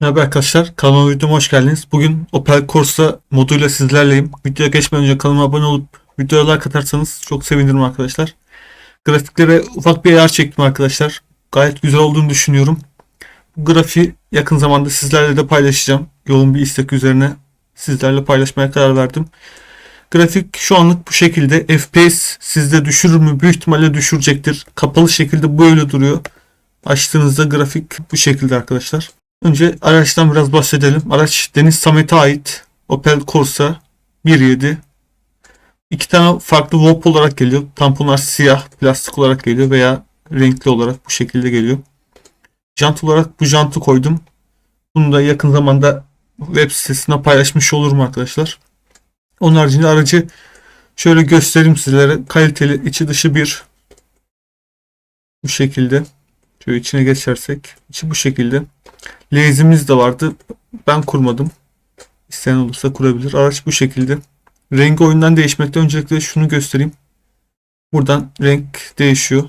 Merhaba arkadaşlar, kanalıma videoma hoş geldiniz. Bugün Opel Corsa moduyla sizlerleyim. Videoya geçmeden önce kanalıma abone olup videoya like atarsanız çok sevinirim arkadaşlar. Grafiklere ufak bir ayar çektim arkadaşlar. Gayet güzel olduğunu düşünüyorum. Bu grafiği yakın zamanda sizlerle de paylaşacağım. Yoğun bir istek üzerine sizlerle paylaşmaya karar verdim. Grafik şu anlık bu şekilde. FPS sizde düşürür mü? Büyük ihtimalle düşürecektir. Kapalı şekilde böyle duruyor. Açtığınızda grafik bu şekilde arkadaşlar. Önce araçtan biraz bahsedelim. Araç Deniz Samet'e ait Opel Corsa 1.7. İki tane farklı VOP olarak geliyor. Tamponlar siyah plastik olarak geliyor veya renkli olarak bu şekilde geliyor. Jant olarak bu jantı koydum. Bunu da yakın zamanda web sitesine paylaşmış olurum arkadaşlar. Onun haricinde aracı şöyle göstereyim sizlere. Kaliteli içi dışı bir bu şekilde. Şöyle içine geçersek. içi bu şekilde. Lezimiz de vardı. Ben kurmadım. İsteyen olursa kurabilir. Araç bu şekilde. Rengi oyundan değişmekte. Öncelikle şunu göstereyim. Buradan renk değişiyor.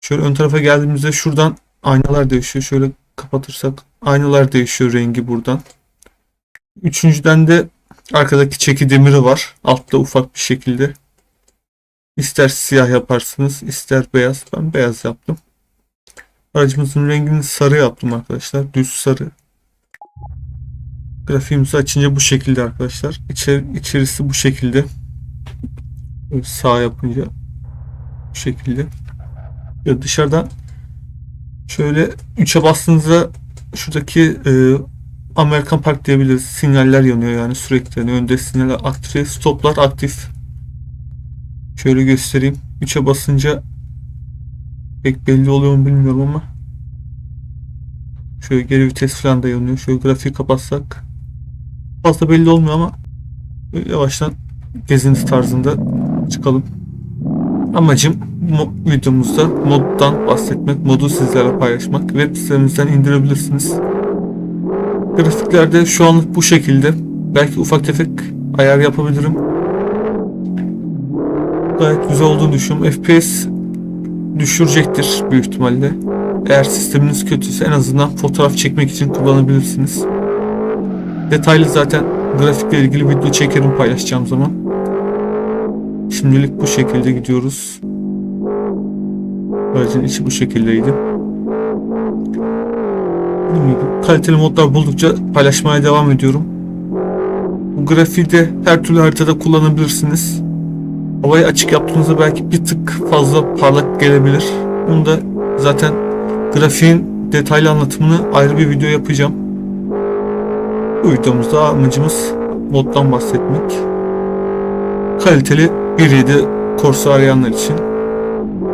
Şöyle ön tarafa geldiğimizde şuradan aynalar değişiyor. Şöyle kapatırsak aynalar değişiyor rengi buradan. Üçüncüden de arkadaki çeki demiri var. Altta ufak bir şekilde. İster siyah yaparsınız, ister beyaz. Ben beyaz yaptım. Aracımızın rengini sarı yaptım arkadaşlar. Düz sarı. Grafiğimizi açınca bu şekilde arkadaşlar. İçeri, içerisi bu şekilde. Sağ yapınca bu şekilde. Ya dışarıdan şöyle 3'e bastığınızda şuradaki e, Amerikan Park diyebiliriz. Sinyaller yanıyor yani sürekli. Yani önde sinyaller aktif. Stoplar aktif. Şöyle göstereyim. 3'e basınca pek belli oluyor mu bilmiyorum ama şöyle geri vites falan da yanıyor. Şöyle grafiği kapatsak fazla belli olmuyor ama yavaştan gezinti tarzında çıkalım. Amacım mo- videomuzda moddan bahsetmek, modu sizlerle paylaşmak. Web sitemizden indirebilirsiniz. Grafiklerde şu anlık bu şekilde. Belki ufak tefek ayar yapabilirim. Gayet güzel olduğunu düşünüyorum. FPS düşürecektir büyük ihtimalle. Eğer sisteminiz kötüyse en azından fotoğraf çekmek için kullanabilirsiniz. Detaylı zaten grafikle ilgili video çekerim paylaşacağım zaman. Şimdilik bu şekilde gidiyoruz. Aracın içi bu şekildeydi. Kaliteli modlar buldukça paylaşmaya devam ediyorum. Bu grafiği de her türlü haritada kullanabilirsiniz. Havayı açık yaptığınızda belki bir tık fazla parlak gelebilir. Bunu da zaten grafiğin detaylı anlatımını ayrı bir video yapacağım. Bu videomuzda amacımız moddan bahsetmek. Kaliteli 1.7 Corsa arayanlar için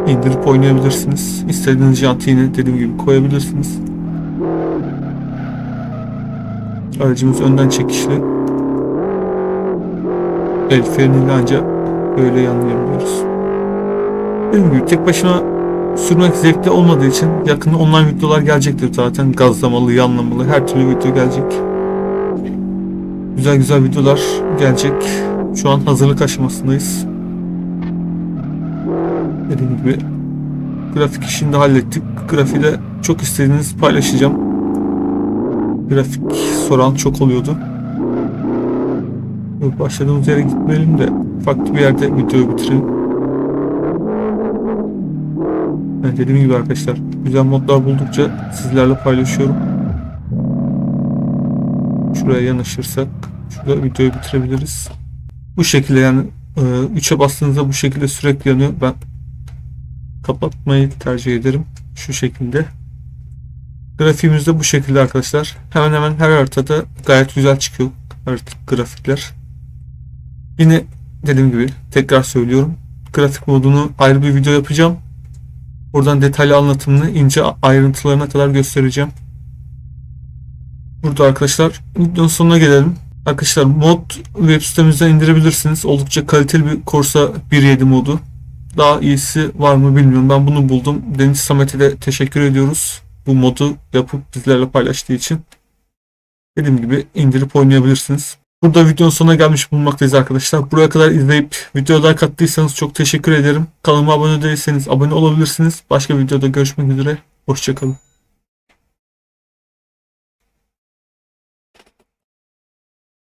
indirip oynayabilirsiniz. İstediğiniz jantı yine dediğim gibi koyabilirsiniz. Aracımız önden çekişli. El freniyle ancak böyle yanlayabiliyoruz. Dediğim gibi tek başına sürmek zevkli olmadığı için yakında online videolar gelecektir zaten. Gazlamalı, yanlamalı her türlü video gelecek. Güzel güzel videolar gelecek. Şu an hazırlık aşamasındayız. Dediğim gibi grafik işini de hallettik. Grafiği de çok istediğiniz paylaşacağım. Grafik soran çok oluyordu. Başladığımız yere gitmeyelim de farklı bir yerde videoyu bitirelim. Yani dediğim gibi arkadaşlar güzel modlar buldukça sizlerle paylaşıyorum. Şuraya yanaşırsak şurada videoyu bitirebiliriz. Bu şekilde yani 3'e bastığınızda bu şekilde sürekli yanıyor. Ben kapatmayı tercih ederim. Şu şekilde. Grafiğimiz de bu şekilde arkadaşlar. Hemen hemen her haritada gayet güzel çıkıyor artık grafikler. Yine dediğim gibi tekrar söylüyorum. Grafik modunu ayrı bir video yapacağım. Buradan detaylı anlatımını ince ayrıntılarına kadar göstereceğim. Burada arkadaşlar videonun sonuna gelelim. Arkadaşlar mod web sitemizden indirebilirsiniz. Oldukça kaliteli bir Corsa 1.7 modu. Daha iyisi var mı bilmiyorum. Ben bunu buldum. Deniz Samet'e de teşekkür ediyoruz. Bu modu yapıp bizlerle paylaştığı için. Dediğim gibi indirip oynayabilirsiniz. Burada videonun sonuna gelmiş bulunmaktayız arkadaşlar. Buraya kadar izleyip videoda kattıysanız çok teşekkür ederim. Kanalıma abone değilseniz abone olabilirsiniz. Başka videoda görüşmek üzere. Hoşçakalın.